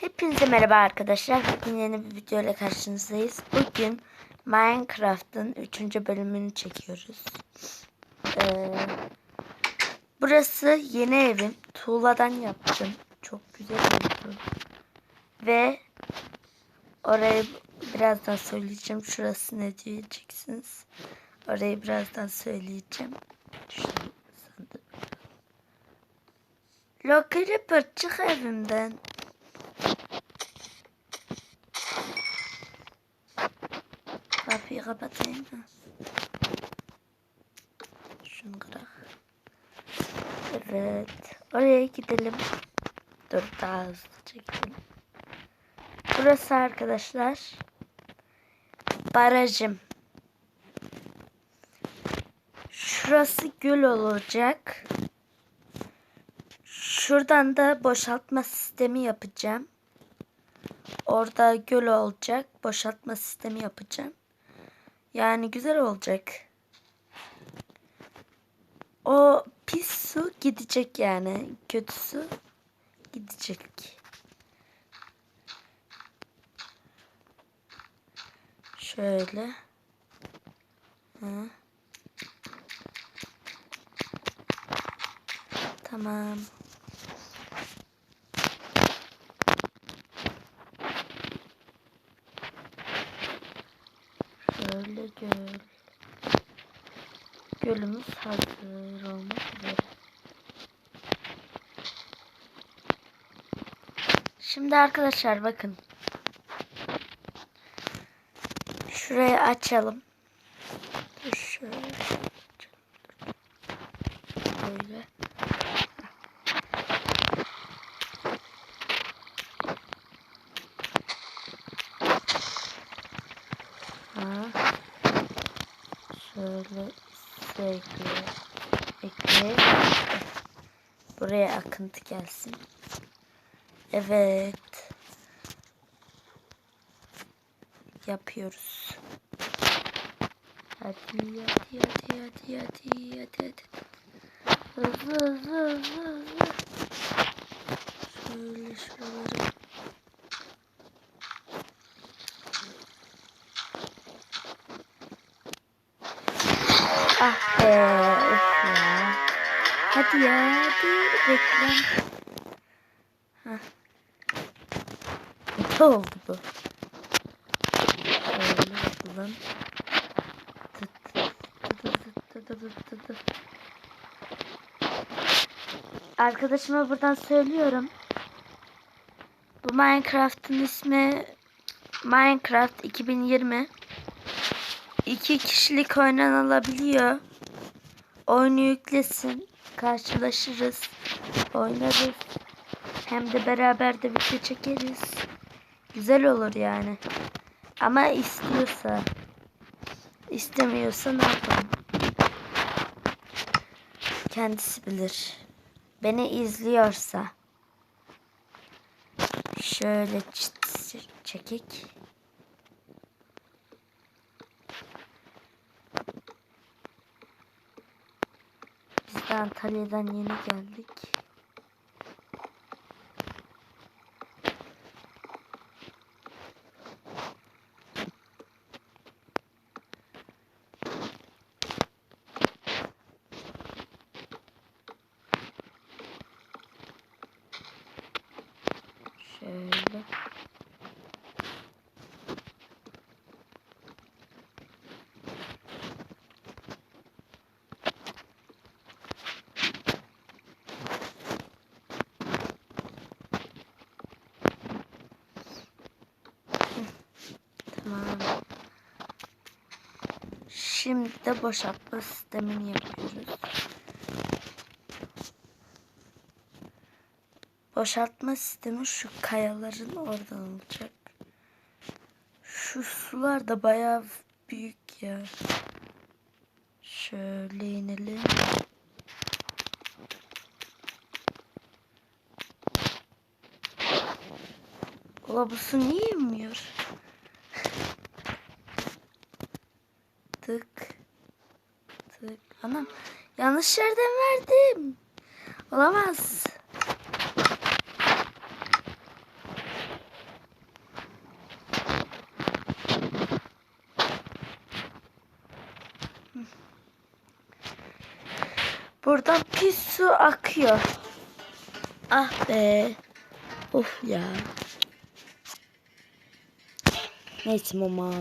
Hepinize merhaba arkadaşlar. Bugün yeni bir video ile karşınızdayız. Bugün Minecraft'ın 3. bölümünü çekiyoruz. Ee, burası yeni evim. Tuğladan yaptım. Çok güzel oldu. Ve orayı birazdan söyleyeceğim. Şurası ne diyeceksiniz. Orayı birazdan söyleyeceğim. Sandım. Locker çık evimden. Kapatayım mı? Şunu kırak. Evet. Oraya gidelim. Dur daha hızlı çekelim. Burası arkadaşlar. Barajım. Şurası göl olacak. Şuradan da boşaltma sistemi yapacağım. Orada göl olacak. Boşaltma sistemi yapacağım. Yani güzel olacak. O pis su gidecek yani. Kötü su gidecek. Şöyle. Ha. Tamam. Şöyle göl. Gölümüz hazır olmak üzere. Şimdi arkadaşlar bakın. Şurayı açalım. Dur şöyle. Böyle. Ha. Şöyle ekle. Ekle. Buraya akıntı gelsin. Evet. Yapıyoruz. Hadi hadi hadi hadi hadi hadi hadi. Hızlı hızlı hızlı hızlı. Şöyle şuraları. Ah be of ya. Hadi ya hadi reklam. Hah. Ne oldu bu? Şöyle yapalım. Arkadaşıma buradan söylüyorum. Bu Minecraft'ın ismi Minecraft 2020. İki kişilik oynanılabiliyor. Oyunu yüklesin. Karşılaşırız. Oynarız. Hem de beraber de video çekeriz. Güzel olur yani. Ama istiyorsa. istemiyorsa ne yapalım? Kendisi bilir. Beni izliyorsa. Şöyle çekik. Antalya'dan yeni geldik. Şöyle. Şimdi de boşaltma sistemini yapıyoruz. Boşaltma sistemi şu kayaların oradan olacak. Şu sular da bayağı büyük ya. Şöyle inelim. Ola bu su niye inmiyor? Tık. Anam yanlış yerden verdim. Olamaz. Buradan pis su akıyor. Ah be. Of ya. Neyse mama.